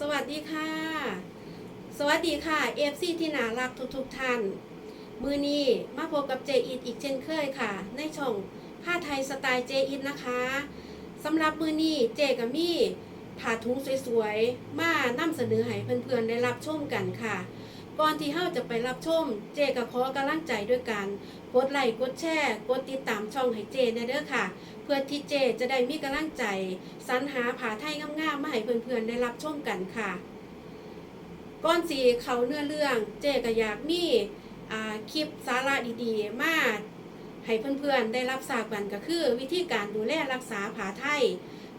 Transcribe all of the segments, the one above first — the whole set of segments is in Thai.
สวัสดีค่ะ สวัสดีค่ะ FC ที่น่ารักทุกๆท่าน มือนี้มาพบกับเจอิดอีกเช่นเคยค่ะ ในช่องผ้าไทยสไตล์เจอิดนะคะสำหรับมือนี้เจกับมี่ผ่าถุงสวยๆ มานำเสนอให้เพื่อนๆได้รับชมกันค่ะ ก่อนที่เฮาจะไปรับชม เจก็ขอกำลังใจด้วยกัน กดไลค์กดแชร์กดติดตามช่องให้เจนะเด้อค่ะ เพื่อที่เจจะได้มีกำลังใจสรรหาผาไทยงามๆมาให้เพื่อนๆได้รับชมกันค่ะก้อนสีเขาเนื้อเรื่องเจก็อยากมี่คลิปสาระดีๆ มาให้เพื่อนๆได้รับทราบกันก็คือ วิธีการดูแลรักษาผาไทย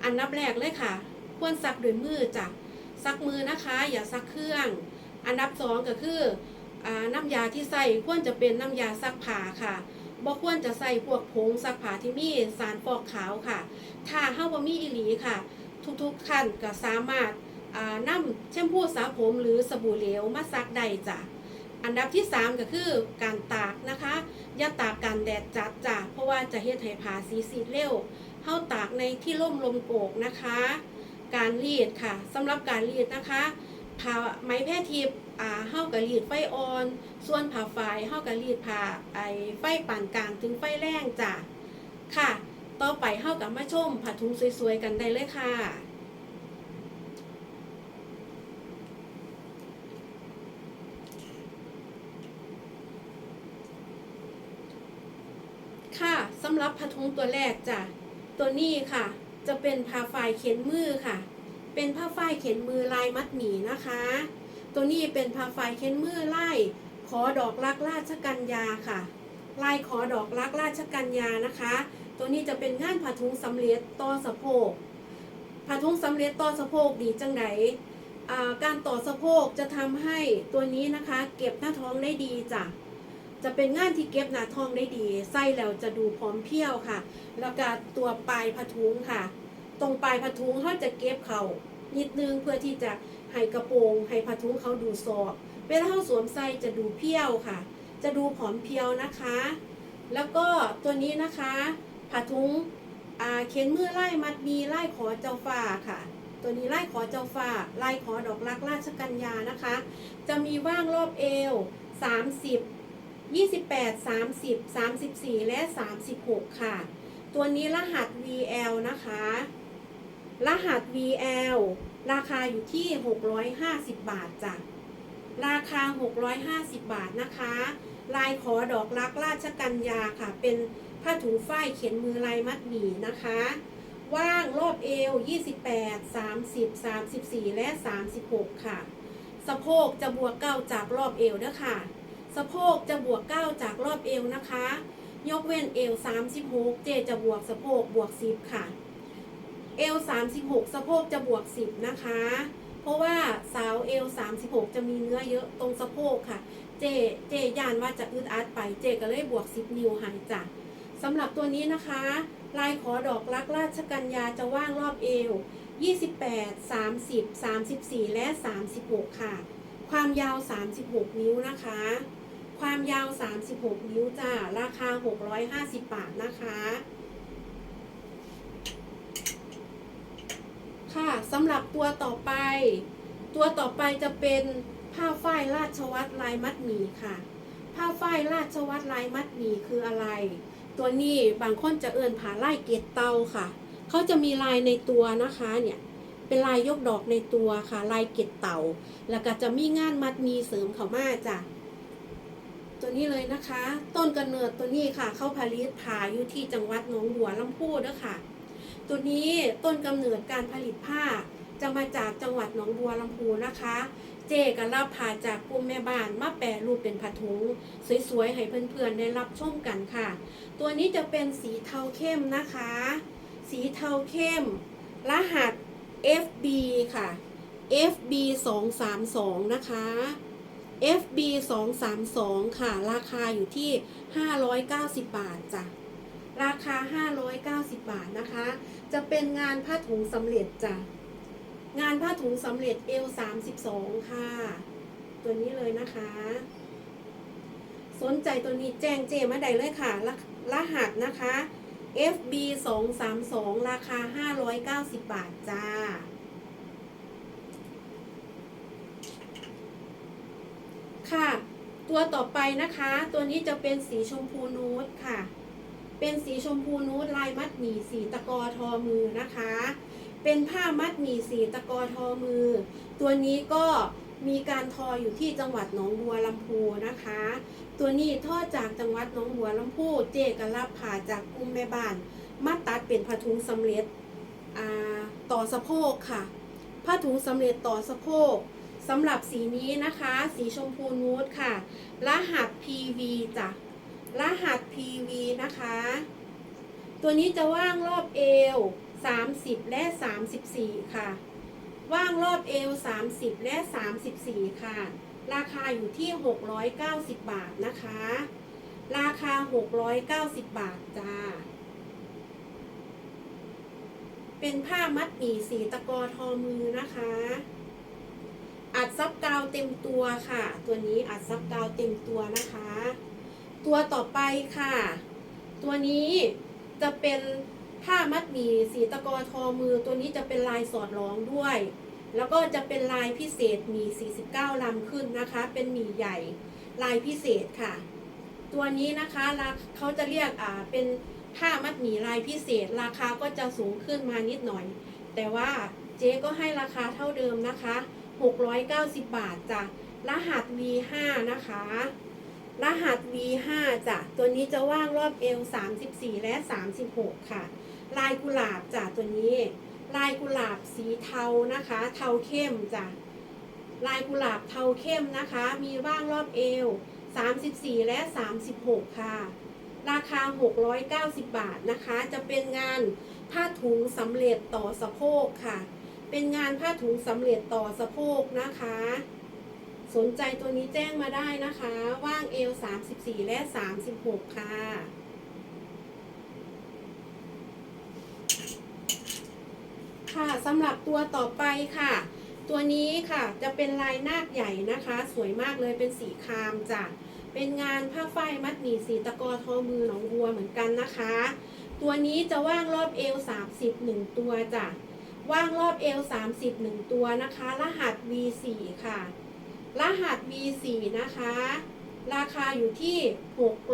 อันนับแรกเลยค่ะ ควรซักด้วยมือจ้ะซักมือนะคะ อย่าซักเครื่อง อันดับสองก็คือ น้ำยาที่ใส่ควรจะเป็นน้ำยาซักผ้าค่ะบ่ควรจะใส่พวกผงซักผ้าที่มีสารฟอกขาวค่ะ ถ้าเฮาบ่มีอีหลีค่ะ ทุกๆท่านก็สามารถอ่านำแชมพูสระผมหรือสบู่เหลวมาซักได้จ้ะอันดับที่ 3 ก็คือการตากนะคะ อย่าตากกลารแดดจัดจ้ะเพราะว่าจะเฮ็ดให้ผ้าสีสีดเร็วเฮาตากในที่ร่มลมโกกนะคะ การรีดค่ะสำหรับการรีดนะคะผ้าไหมแพรทิพย์ อ่าเฮากับรีดไฟอ่อน ส่วนผ้าฝ้ายเฮากับรีดผ้าไอไฟปานกลางถึงไฟแรงจ้ะค่ะ ต่อไปเฮากับมาชมผ้าถุงสวยๆกันได้เลยค่ะค่ะสำหรับผ้าถุงตัวแรกจ้ะตัวนี้ค่ะ จะเป็นผ้าฝ้ายเขียนมือค่ะ เป็นผ้าฝ้ายเขียนมือลายมัดหมี่นะคะ ตัวนี้เป็นผ้าฝ้ายเขียนมือไลายขอดอกรักราชกัญญาค่ะลายขอดอกรักราชกัญญานะคะ ตัวนี้จะเป็นงานผ้าถุงสำเร็จต่อสะโพกผ้าถุงสำเร็จต่อสะโพกดีจังไดอ่าการต่อสะโพกจะทำให้ตัวนี้นะคะ เก็บหน้าท้องได้ดีจ้ะจะเป็นงานที่เก็บหน้าท้องได้ดีไส้แล้วจะดูพร้อมเพรียวค่ะ แล้วก็ตัวปลายผ้าถุงค่ะ ตรงปลายผ้าถุงเขาจะเก็บเขา นิดนึงเพื่อที่จะให้กระโปรงให้ผ้าถุงเขาดูซอกเวลาเขาสวมใส่จะดูเพี้ยวค่ะ จะดูผอมเพียวนะคะ แล้วก็ตัวนี้นะคะผ้าถุงเข็นมือไล่มัดมีไล่ขอเจ้าฟ้าค่ะ ตัวนี้ไล่ขอเจ้าฟ้าไล่ขอดอกรักราชกัญญานะคะ จะมีว่างรอบเอว 30 28 30 34 และ 36 ค่ะ ตัวนี้รหัส VL นะคะ รหัส VL ราคาอยู่ที่ 650 บาทจ้ะ ราคา 650 บาทนะคะ ลายขอดอกรักราชกัญญาค่ะ เป็นผ้าถุงฝ้ายเขียนมือลายมัดหมี่นะคะ ว่างรอบเอว 28 30 34 และ 36 ค่ะ สะโพกจะบวกเก้าจากรอบเอวนะคะสะโพกจะบวก9จากรอบเอวนะคะ ยกเว้นเอว 36 เจจะบวกสะโพกบวก10ค่ะ เอว36 สะโพกจะบวก 10 นะคะ เพราะว่าสาวเอว36 จะมีเนื้อเยอะตรงสะโพกค่ะ เจ เจยานว่าจะอึดอัดไป เจก็เลยบวก 10 นิ้วหายจ้ะสำหรับตัวนี้นะคะ ลายขอดอกรักราชกัญญาจะว่างรอบเอว 28 30 34 และ 36 ค่ะ ความยาว 36 นิ้วนะคะ ความยาว 36 นิ้วจ้า ราคา 650 บาทนะคะ ค่ะสำหรับตัวต่อไป ตัวต่อไปจะเป็นผ้าฝ้ายราชวัตรลายมัดหมี่ค่ะ ผ้าฝ้ายราชวัตรลายมัดหมี่คืออะไร ตัวนี้บางคนจะเอื่นผ่าลายเกตเตาค่ะเขาจะมีลายในตัวนะคะเนี่ยเป็นลายยกดอกในตัวค่ะ ลายเกตเต่า แล้วก็จะมีงานมัดมีเสริมเข้ามาจ้ะตัวนี้เลยนะคะ ต้นกำเนิดตัวนี้ค่ะ เข้าผลิตผ่าอยู่ที่จังหวัดหนองบัวลำพูเด้อค่ะ ตัวนี้ต้นกำเนิดการผลิตผ้าจะมาจากจังหวัดหนองบัวลำพูนะคะ เจก็รับผ้าจากกลุ่มแม่บ้านมาแปรรูปเป็นผ้าถุงสวยๆ ให้เพื่อนๆ ได้รับชมกันค่ะ ตัวนี้จะเป็นสีเทาเข้มนะคะ สีเทาเข้ม รหัส FB ค่ะ FB 232นะคะ FB 232ค่ะ ราคาอยู่ที่ 590 บาทจ้ะ ราคา 590 บาทนะคะ จะเป็นงานผ้าถุงสำเร็จจ้ะงานผ้าถุงสำเร็จเอล32 ค่ะ ตัวนี้เลยนะคะ สนใจตัวนี้แจ้งเจมาได้เลยค่ะรรหัสนะคะ FB 2 3 2ราคา 590 บาทจ้า ค่ะ ตัวต่อไปนะคะ ตัวนี้จะเป็นสีชมพูนูดค่ะ เป็นสีชมพูนูดลายมัดหมี่สีตะกอทอมือนะคะ เป็นผ้ามัดหมี่สีตะกอทอมือ ตัวนี้ก็มีการทออยู่ที่จังหวัดหนองบัวลำพูนะคะ ตัวนี้ทอดจากจังหวัดหนองบัวลำพู เจกรับผ่าจากกลุ่มแม่บ้าน มาตัดเป็นผ้าถุงสำเร็จต่อสะโพกค่ะ ผ้าถุงสำเร็จต่อสะโพกสำหรับสีนี้นะคะ สีชมพูนูดค่ะ รหัส PV จ้ะ รหัส PV นะคะ ตัวนี้จะว่างรอบเอว 30 และ 34 ค่ะ ว่างรอบเอว 30 และ 34 ค่ะ ราคาอยู่ที่ 690 บาทนะคะ ราคา 690 บาทจ้า เป็นผ้ามัดหมี่สีตะกอทอมือนะคะอัดซับกาวเต็มตัวค่ะ ตัวนี้อัดซับกาวเต็มตัวนะคะ ตัวต่อไปค่ะ ตัวนี้จะเป็นผ้ามัดหมี่สีตะกอทอมือ ตัวนี้จะเป็นลายสอดร้องด้วย แล้วก็จะเป็นลายพิเศษหมี่ 49 ลำขึ้นนะคะ เป็นหมี่ใหญ่ลายพิเศษค่ะ ตัวนี้นะคะเขาจะเรียกอ่าเป็นผ้ามัดหมี่ลายพิเศษ ราคาก็จะสูงขึ้นมานิดหน่อย แต่ว่าเจ๊ก็ให้ราคาเท่าเดิมนะคะ 690 บาทจ้ะรหัส V5 นะคะ รหัส V5 จ้ะ ตัวนี้จะว่างรอบเอว 34 และ 36 ค่ะ ลายกุหลาบจ้ะ ตัวนี้ ลายกุหลาบสีเทานะคะ เทาเข้มจ้ะ ลายกุหลาบเทาเข้มนะคะ มีว่างรอบเอว 34 และ 36 ค่ะ ราคา 690 บาทนะคะ จะเป็นงานผ้าถุงสำเร็จต่อสะโพกค่ะ เป็นงานผ้าถุงสำเร็จต่อสะโพกนะคะ สนใจตัวนี้แจ้งมาได้นะคะ ว่างเอว 34 และ 36 ค่ะ ค่ะสำหรับตัวต่อไปค่ะ ตัวนี้ค่ะจะเป็นลายนาคใหญ่นะคะ สวยมากเลยเป็นสีครามจ้ะเป็นงานผ้าฝ้ายมัดหมี่สีตะกอทอมือหนองบัวเหมือนกันนะคะ ตัวนี้จะว่างรอบเอว 30หนึ่งตัวจ้ะว่างรอบเอว 30หนึ่งตัวนะคะ รหัส V4 ค่ะ รหัส V4 นะคะ ราคาอยู่ที่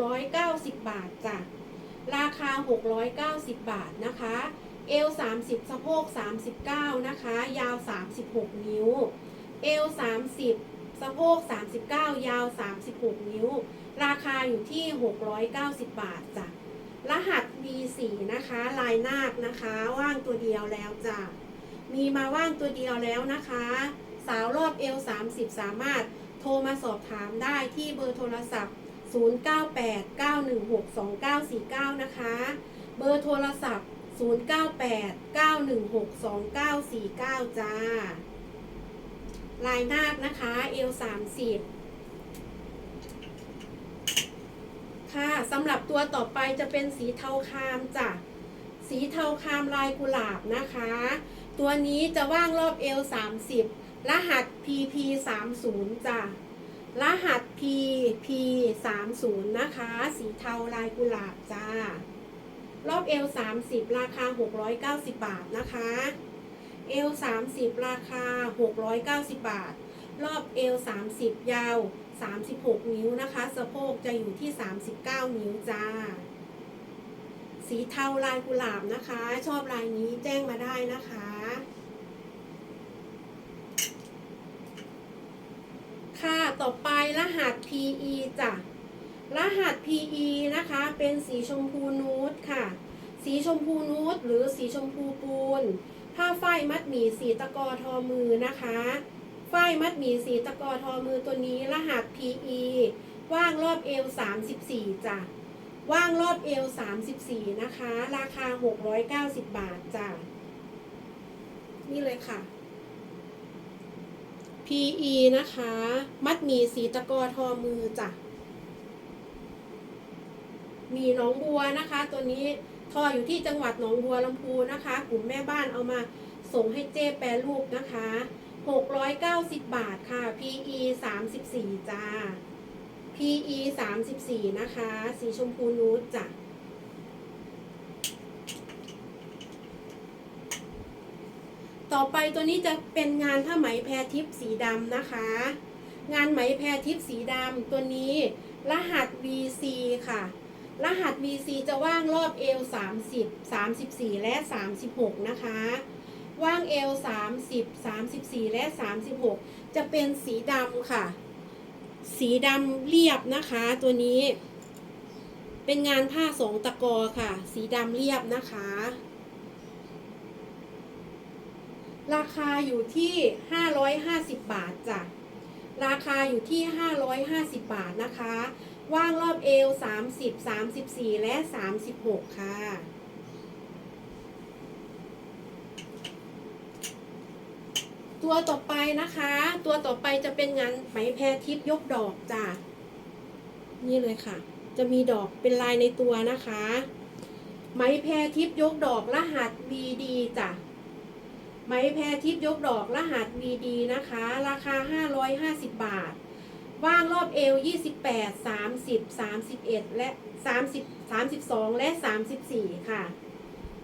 690 บาทจ้ะ ราคา 690 บาทนะคะ เอว 30 สะโพก 39 นะคะ ยาว 36 นิ้ว เอว 30 สะโพก 39 ยาว 36 นิ้ว ราคาอยู่ที่ 690 บาทจ้ะ รหัส V4 นะคะ ลายนาคนะคะ ว่างตัวเดียวแล้วจ้ะ มีมาว่างตัวเดียวแล้วนะคะ สาวรอบเอว 30 สามารถโทรมาสอบถามได้ที่เบอร์โทรศัพท์ 0989162949 นะคะ เบอร์โทรศัพท์ 0989162949 จ้า ลายนาคนะคะ เอล30ค่ะสำหรับตัวต่อไปจะเป็นสีเทาคามจ้ะ สีเทาคามลายกุหลาบนะคะ ตัวนี้จะว่างรอบเอล30 รหัส PP 30จ้ะรหัส PP 30นะคะ สีเทาลายกุหลาบจ้ารอบเอล30 ราคา 690 บาทนะคะเอล30 ราคา 690 บาท รอบเอล30 ยาว 36 นิ้วนะคะ สะโพกจะอยู่ที่ 39 นิ้วจ้า สีเทาลายกุหลาบนะคะ ชอบลายนี้แจ้งมาได้นะคะ ค่ะ ต่อไปรหัส PE จ้ะ รหัส PE นะคะเป็นสีชมพูนูดค่ะ สีชมพูนูดหรือสีชมพูปูน ผ้าฝ้ายมัดหมี่สีตะกอทอมือนะคะฝ้ายมัดหมี่สีตะกอทอมือตัวนี้รหัส PE ว่างรอบเอว 34จ้ะ ว่างรอบเอว 34 นะคะ ราคา 690 บาทจ้ะ นี่เลยค่ะ PE นะคะ มัดหมี่สีตะกอทอมือจ้ะมีหนองบัวนะคะ ตัวนี้ทออยู่ที่จังหวัดหนองบัวลำพูนะคะ กลุ่มแม่บ้านเอามาส่งให้เจ๊แปรรูปนะคะ 690 บาทค่ะ PE 34 จ้า PE 34 นะคะ สีชมพูนูดจ้ะ ต่อไปตัวนี้จะเป็นงานผ้าไหมแพรทิปสีดำนะคะ งานไหมแพรทิพย์สีดำตัวนี้ รหัส VC ค่ะ รหัส VC จะว่างรอบเอว30 34 และ 36 นะคะว่างเอว30 34 และ 36 จะเป็นสีดำค่ะ สีดำเรียบนะคะตัวนี้ เป็นงานผ้าสองตะกอค่ะ สีดำเรียบนะคะ ราคาอยู่ที่ 550 บาทจ้ะ ราคาอยู่ที่ 550 บาทนะคะ ว่างรอบเอว 30 34 และ 36 ค่ะ ตัวต่อไปนะคะ ตัวต่อไปจะเป็นงานไหมแพรทิพย์ยกดอกจ้ะ นี่เลยค่ะ จะมีดอกเป็นลายในตัวนะคะ ไหมแพรทิพย์ยกดอกรหัส VD จ้ะ ไหมแพรทิพย์ยกดอกรหัส VD นะคะ ราคา 550 บาท ว่างรอบเอว 28 30 31 และ 30 32 และ 34 ค่ะ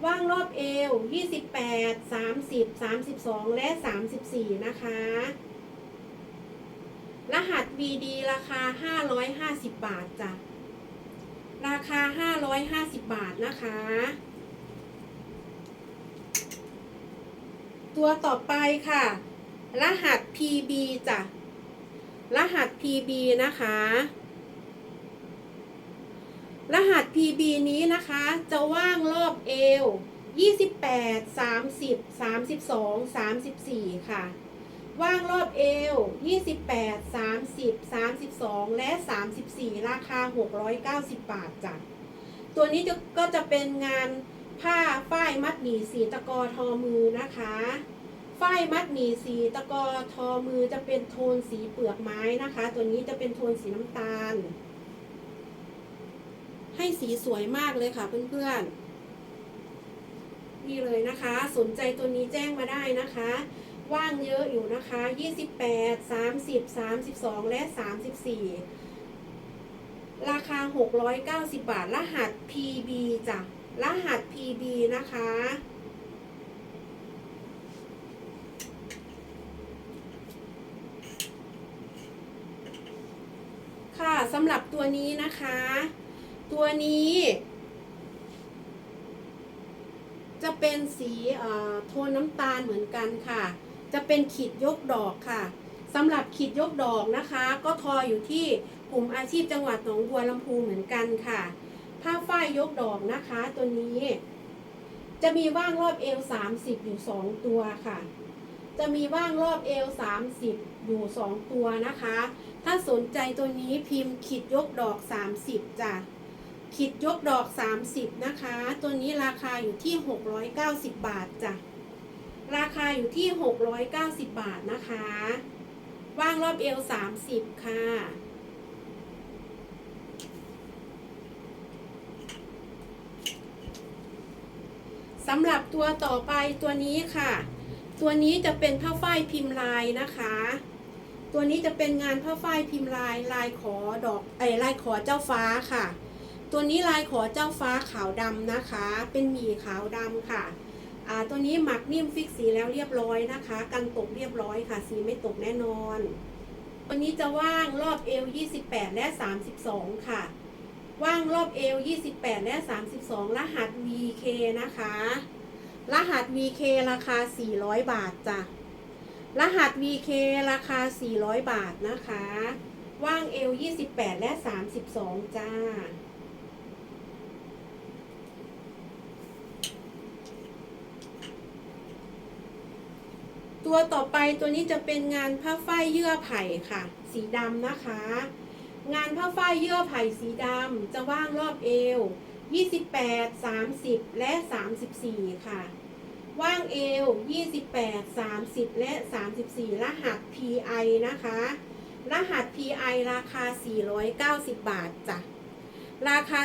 ว่างรอบเอว 28 30 32 และ 34 นะคะ รหัส VD ราคา 550 บาทจ้ะราคา 550 บาทนะคะ ตัวต่อไปค่ะ รหัส PB จ้ะ รหัส PB นะคะ รหัส PB นี้นะคะ จะว่างรอบเอว 28 30 32 34 ค่ะ ว่างรอบเอว 28 30 32 และ 34 ราคา 690 บาทจ้ะ ตัวนี้จะก็จะเป็นงาน ผ้าฝ้ายมัดหมี่สีตะกอทอมือนะคะฝ้ายมัดหมี่สีตะกอทอมือจะเป็นโทนสีเปลือกไม้นะคะ ตัวนี้จะเป็นโทนสีน้ำตาล ให้สีสวยมากเลยค่ะเพื่อนๆนี่เลยนะคะ สนใจตัวนี้แจ้งมาได้นะคะ ว่างเยอะอยู่นะคะ 28 30 32 และ 34 ราคา 690 บาท รหัส PB จ้ะ รหัส PB นะคะ ค่ะสำหรับตัวนี้นะคะ ตัวนี้ จะเป็นสีโทนน้ำตาลเหมือนกันค่ะ จะเป็นขีดยกดอกค่ะสำหรับขีดยกดอกนะคะ ก็ทออยู่ที่กลุ่มอาชีพจังหวัดหนองบัวลำพูเหมือนกันค่ะ ผ้าฝ้ายยกดอกนะคะ ตัวนี้ จะมีว่างรอบเอว30อยู่2ตัวค่ะ จะมีว่างรอบเอว30อยู่2ตัวนะคะ ถ้าสนใจตัวนี้พิมพ์ขีดยกดอก30จ้ะขีดยกดอก 30 นะคะ ตัวนี้ราคาอยู่ที่ 690 บาทจ้ะ ราคาอยู่ที่ 690 บาทนะคะ ว่างรอบเอว 30 ค่ะ สำหรับตัวต่อไปตัวนี้ค่ะ ตัวนี้จะเป็นผ้าฝ้ายพิมพ์ลายนะคะ ตัวนี้จะเป็นงานผ้าฝ้ายพิมพ์ลายลายขอดอกไอลายขอเจ้าฟ้าค่ะ ตัวนี้ลายขอเจ้าฟ้าขาวดำนะคะ เป็นหมี่ขาวดำค่ะอ่าตัวนี้หมักนิ่มฟิกสีแล้วเรียบร้อยนะคะ กันตกเรียบร้อยค่ะ สีไม่ตกแน่นอน ตัวนี้จะว่างรอบเอว28 และ 32 ค่ะ ว่างรอบเอว 28 และ 32 รหัส VK นะคะ รหัส VK ราคา 400 บาทจ้ะ รหัส VK ราคา 400 บาทนะคะ ว่างเอว 28 และ 32 จ้า ตัวต่อไปตัวนี้จะเป็นงานผ้าฝ้ายเยื่อไผ่ค่ะ สีดำนะคะ งานผ้าฝ้ายเยื่อไผ่สีดำจะว่างรอบเอว 28 30 และ 34 ค่ะ ว่างเอว 28 30 และ 34 รหัส PI นะคะ รหัส PI ราคา 490 บาทจ้ะ ราคา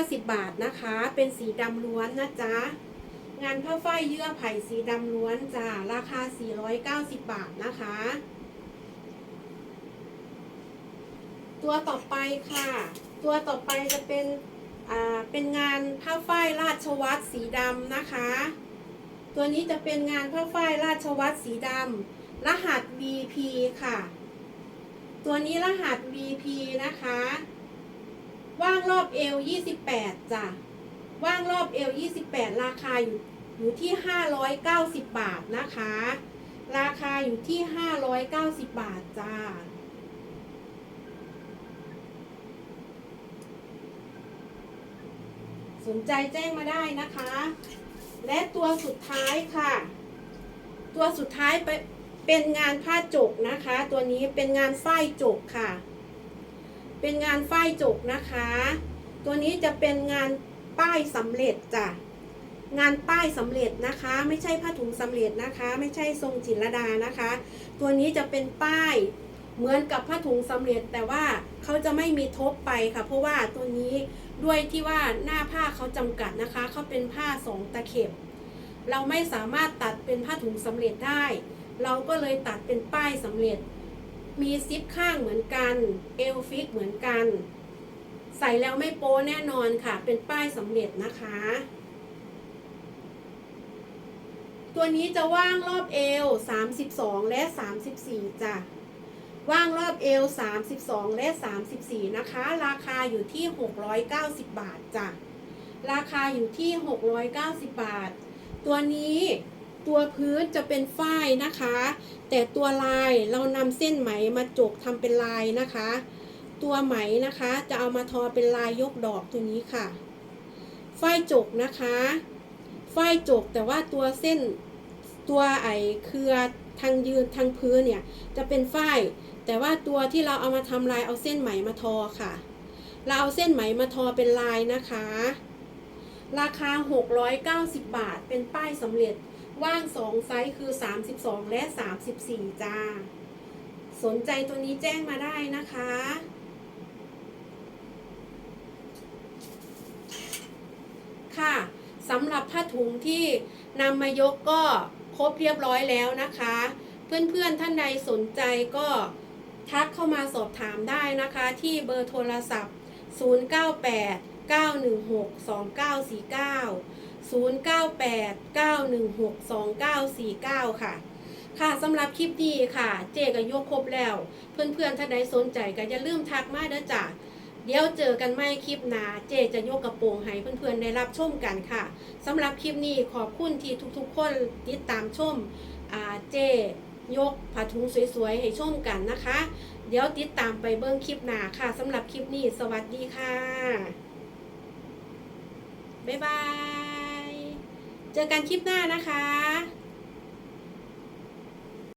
490 บาทนะคะ เป็นสีดำล้วนนะจ๊ะ งานผ้าฝ้ายเยื่อไผ่สีดำล้วนจ้าราคา 490 บาทนะคะ ตัวต่อไปค่ะ ตัวต่อไปจะเป็นอ่าเป็นงานผ้าฝ้ายราชวัตรสีดำนะคะ ตัวนี้จะเป็นงานผ้าฝ้ายราชวัตรสีดำรหัส VP ค่ะ ตัวนี้รหัส VP นะคะ ว่างรอบเอว28จ้ะ ว่างรอบเอว28 ราคาอยู่อยู่ที่ 590 บาทนะคะ ราคาอยู่ที่ 590 บาทจ้า นใจแจ้งมาได้นะคะ และตัวสุดท้ายค่ะ ตัวสุดท้ายไปเป็นงานผ้าจกนะคะ ตัวนี้เป็นงานฝ้ายจกค่ะ เป็นงานฝ้ายจกนะคะ ตัวนี้จะเป็นงานป้ายสำเร็จจ้ะงานป้ายสำเร็จนะคะ ไม่ใช่ผ้าถุงสำเร็จนะคะ ไม่ใช่ทรงจิตรดานะคะ ตัวนี้จะเป็นป้ายเหมือนกับผ้าถุงสำเร็จแต่ว่าเขาจะไม่มีทบไปค่ะ เพราะว่าตัวนี้ ด้วยที่ว่าหน้าผ้าเขาจำกัดนะคะเขาเป็นผ้าสองตะเข็บ เราไม่สามารถตัดเป็นผ้าถุงสำเร็จได้ เราก็เลยตัดเป็นป้ายสำเร็จ มีซิปข้างเหมือนกัน เอลฟิกเหมือนกัน ใส่แล้วไม่โป้แน่นอนค่ะ เป็นป้ายสำเร็จนะคะ ตัวนี้จะว่างรอบเอว 32 และ 34จ้ะ ว่างรอบเอว 32 และ 34 นะคะ ราคาอยู่ที่ 690 บาทจ้ะ ราคาอยู่ที่ 690 บาท ตัวนี้ตัวพื้นจะเป็นฝ้ายนะคะ แต่ตัวลายเรานำเส้นไหมมาจกทำเป็นลายนะคะ ตัวไหมนะคะจะเอามาทอเป็นลายยกดอกตัวนี้ค่ะ ฝ้ายจกนะคะ ฝ้ายจกแต่ว่าตัวเส้นตัวไอเครือทางยืนทางพื้นเนี่ยจะเป็นฝ้าย แต่ว่าตัวที่เราเอามาทำลายเอาเส้นไหมมาทอค่ะ เราเอาเส้นไหมมาทอเป็นลายนะคะ ราคา 690 บาท เป็นป้ายสำเร็จ ว่าง 2 ไซส์คือ 32 และ 34 จ้า สนใจตัวนี้แจ้งมาได้นะคะค่ะสำหรับผ้าถุงที่นำมายกก็ครบเรียบร้อยแล้วนะคะ เพื่อนๆท่านใดสนใจก็ ทักเข้ามาสอบถามได้นะคะที่เบอร์โทรศัพท์ 098 916 2949 098 916 2949 ค่ะ ค่ะสำหรับคลิปนี้ค่ะ เจก็ยกครบแล้ว เพื่อนๆท่านใดสนใจก็อย่าลืมทักมาเด้อจ้ะเดี๋ยวเจอกันไม่คลิปหน้าเจจะยกกระโปรงให้เพื่อนๆ ได้รับชมกันค่ะสำหรับคลิปนี้ขอบคุณที่ทุกๆ คนติดตามชมอ่าเจ ยกผ้าถุงสวยๆ ให้ชมกันนะคะ เดี๋ยวติดตามไปเบิ้งคลิปหน้าค่ะสำหรับคลิปนี้ สวัสดีค่ะ บ๊ายบาย เจอกันคลิปหน้านะคะ